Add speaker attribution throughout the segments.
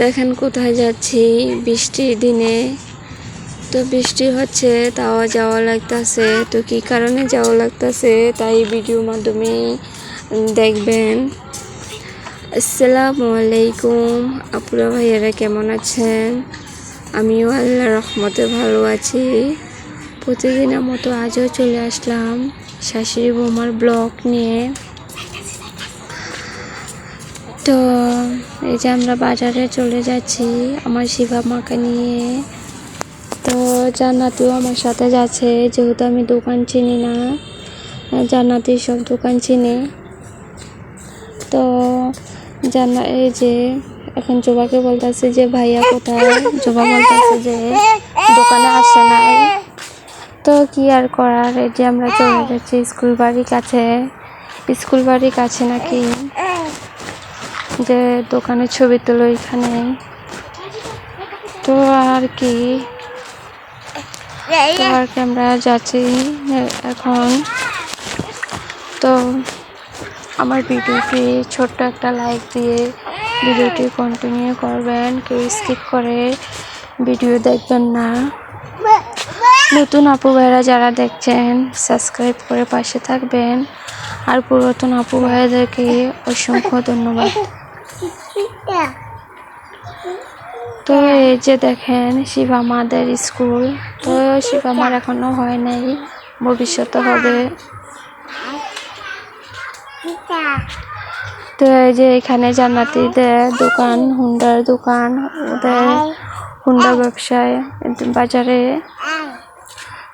Speaker 1: দেখেন কোথায় যাচ্ছি, বৃষ্টির দিনে। তো বৃষ্টি হচ্ছে, তাও যাওয়া লাগতেছে। তো কি কারণে যাওয়া লাগতেছে, তাই ভিডিওর মাধ্যমে দেখবেন। আসসালামু আলাইকুম, আপুরা ভাইয়ারা কেমন আছেন? আমিও আল্লাহ রহমতে ভালো আছি। প্রতিদিনের মতো আজও চলে আসলাম শাশুড়ি বৌমার ব্লগ নিয়ে। তো এই যে আমরা বাজারে চলে যাচ্ছি আমার শিবা মাকে নিয়ে। তো জান্নাতিও আমার সাথে যাচ্ছে, যেহেতু আমি দোকান চিনি না, জান্নাতি সব দোকান চিনি। তো জান্না, এই যে এখন জোবাকে বলতেছে যে, ভাইয়া কোথায়? জোবা বলতেছে যে, দোকানে আসে নাই। তো কি আর করার? এই যে আমরা চলে যাচ্ছি স্কুল বাড়ির কাছে। স্কুল বাড়ির কাছে নাকি? যে দোকানের ছবি তোলো এখানে। তো আর কি? তো আর কি আমরা যাচ্ছি এখন। তো আমার ভিডিওটি ছোট্ট একটা লাইক দিয়ে ভিডিওটি কন্টিনিউ করবেন। কেউ স্কিপ করে ভিডিও দেখবেন না। নতুন আপু ভাইরা যারা দেখছেন সাবস্ক্রাইব করে পাশে থাকবেন। আর পুরাতন আপু ভাইদেরকে অসংখ্য ধন্যবাদ। তো এই যে দেখেন, শিবা মাদের স্কুল। তো শিবা মার এখনও হয় নাই, ভবিষ্যতে হবে। তো এই যে এখানে জান্নাতিদের দোকান, হুন্ডার দোকান, ওদের হুন্ডা ব্যবসায় বাজারে।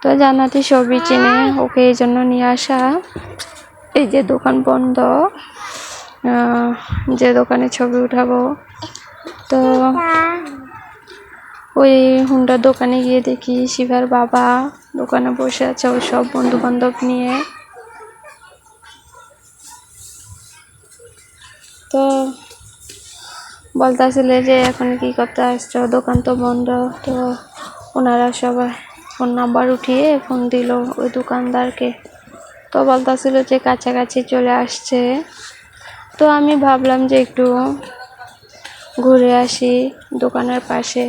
Speaker 1: তো জান্নাতি সবই চিনে, ওকে এই জন্য নিয়ে আসা। এই যে দোকান বন্ধ। যে দোকানে ছবি উঠাবো। তো ওই হুন্ডার দোকানে গিয়ে দেখি শিবার বাবা দোকানে বসে আছে ওই সব বন্ধু বান্ধব নিয়ে। তো বলতেছিলে যে এখন কি করতে আসছো? দোকান তো বন্ধ। তো ওনারা সবাই ফোন নাম্বার উঠিয়ে ফোন দিল ওই দোকানদারকে। তো বলতেছিল যে কাছাকাছি চলে আসছে। তো আমি ভাবলাম যে একটু ঘুরে আসি দোকানের পাশে।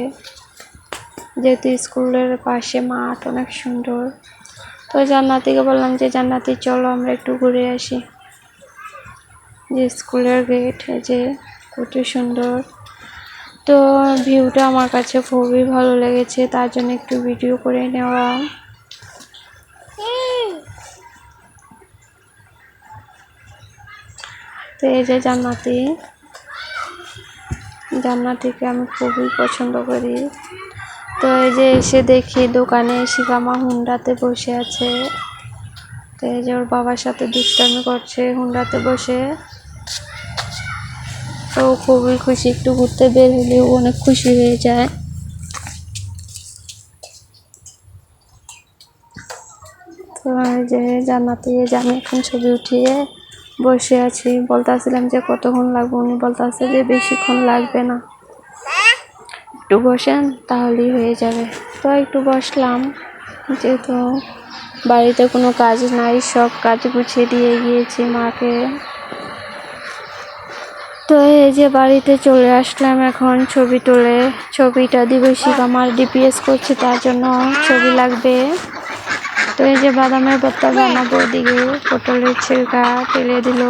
Speaker 1: যেহেতু স্কুলের পাশে মাঠ অনেক সুন্দর। তো জান্নাতিকে বললাম যে, জান্নাতি, চলো আমরা একটু ঘুরে আসি। যে স্কুলের গেট যে কত সুন্দর। তো ভিউটা আমার কাছে খুবই ভালো লেগেছে, তার জন্য একটু ভিডিও করে নেওয়া। তো এই যে জান্নাতি। জান্নাতিকে আমি খুবই পছন্দ করি। তো এই যে এসে দেখি দোকানে শিকামা হুন্ডাতে বসে আছে। তো এই যে ওর বাবার সাথে দুষ্টামি করছে হুন্ডাতে বসে। তো খুবই খুশি, একটু ঘুরতে বের হলে ও অনেক খুশি হয়ে যায়। তো এই যে জান্নাতি যে আমি এখন ছবি উঠিয়ে বসে আছি। বলতেছিলাম যে কতক্ষণ লাগবে? উনি বলতেছে যে বেশিক্ষণ লাগবে না। একটু বসেন, তাহলেই হয়ে যাবে। তো একটু বসলাম। যেহেতু বাড়িতে কোনো কাজ নাই, সব কাজ গুছিয়ে দিয়ে গিয়েছি মাকে। তো এই যে বাড়িতে চলে আসলাম এখন ছবি তুলে। ছবিটা দিবসিক আমার ডিপিএস করছে, তার জন্য ছবি লাগবে। তো এই যে বাদামের ভর্তা বানাবো দিকে পটলের ছিলকা ফেলে দিল।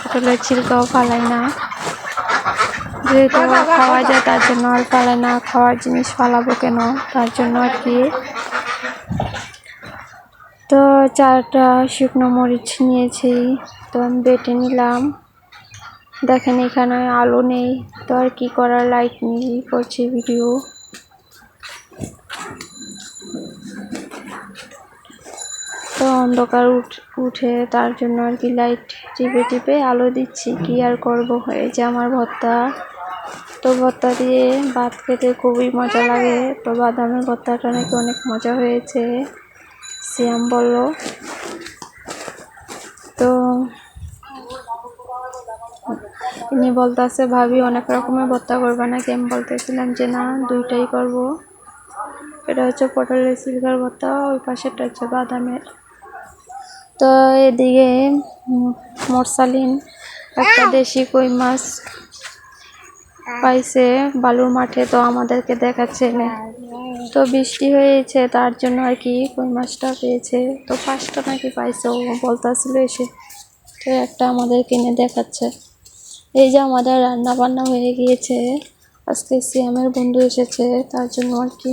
Speaker 1: পটলের ছিলকাও ফালাই না। যেহেতু খাওয়া যায় তার জন্য আর ফালাই না। খাওয়ার জিনিস ফালাবো কেন? তার জন্য আর কি। তো চারটা শুকনো মরিচ নিয়েছি। তো আমি বেটে নিলাম। দেখেন এখানে আলো নেই। তো আর কি করার? লাইট নিয়ে করছি ভিডিও তো অন্ধকার উঠ- তার জন্য আর কি লাইট টিপে টিপে আলো দিচ্ছি। কি আর করব? যে আমার ভর্তা তো ভর্তা দিয়ে ভাত খেতে খুবই মজা লাগে। তো বাদামের ভর্তাটা নাকি অনেক মজা হয়েছে সিয়াম বলল। তো ইনি বলতেছে, ভাবি, অনেক রকমের ভর্তা করবে নাকি? আমি বলতেছিলাম যে, না, দুইটাই করব। এটা হচ্ছে পটলের সিলকার ভর্তা ওই পাশেরটা হচ্ছে বাদামের। তো এদিকে মরসালিন, একটা দেশি কই মাছ পাইছে বালুর মাঠে, তো আমাদেরকে দেখাচ্ছে না তো বৃষ্টি হয়েছে, তার জন্য আর কি কই মাছটা পেয়েছে। তো পাঁচটা নাকি পাইছে, ও বলতাছিল এসে। তো একটা আমাদের কিনে দেখাচ্ছে। এই যে আমাদের রান্না বান্না হয়ে গিয়েছে, আজকে সিএমের বন্ধু এসেছে, তার জন্য আর কি।